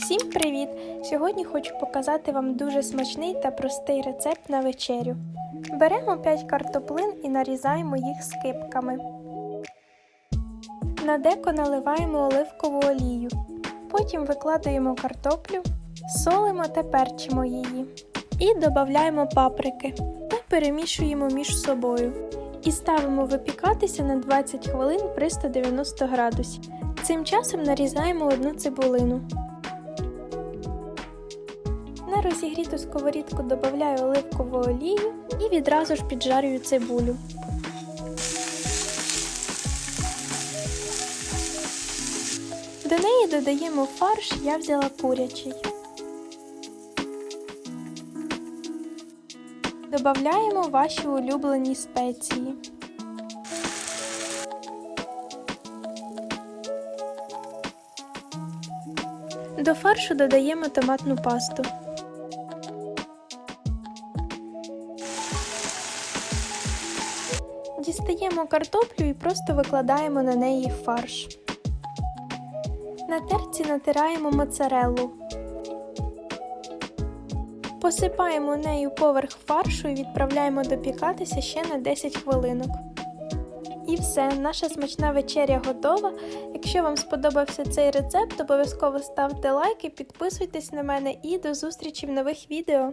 Всім привіт! Сьогодні хочу показати вам дуже смачний та простий рецепт на вечерю. Беремо 5 картоплин і нарізаємо їх скипками. На деко наливаємо оливкову олію. Потім викладаємо картоплю, солимо та перчимо її. І додаємо паприки та перемішуємо між собою. І ставимо випікатися на 20 хвилин при 190 градусів. Цим часом нарізаємо одну цибулину. На розігріту сковорідку додаю оливкову олію і відразу ж піджарюю цибулю. До неї додаємо фарш, я взяла курячий. Додаємо ваші улюблені спеції. До фаршу додаємо томатну пасту. Дістаємо картоплю і просто викладаємо на неї фарш. На терці натираємо моцареллу. Посипаємо нею поверх фаршу і відправляємо допікатися ще на 10 хвилинок. І все, наша смачна вечеря готова. Якщо вам сподобався цей рецепт, обов'язково ставте лайки, підписуйтесь на мене і до зустрічі в нових відео.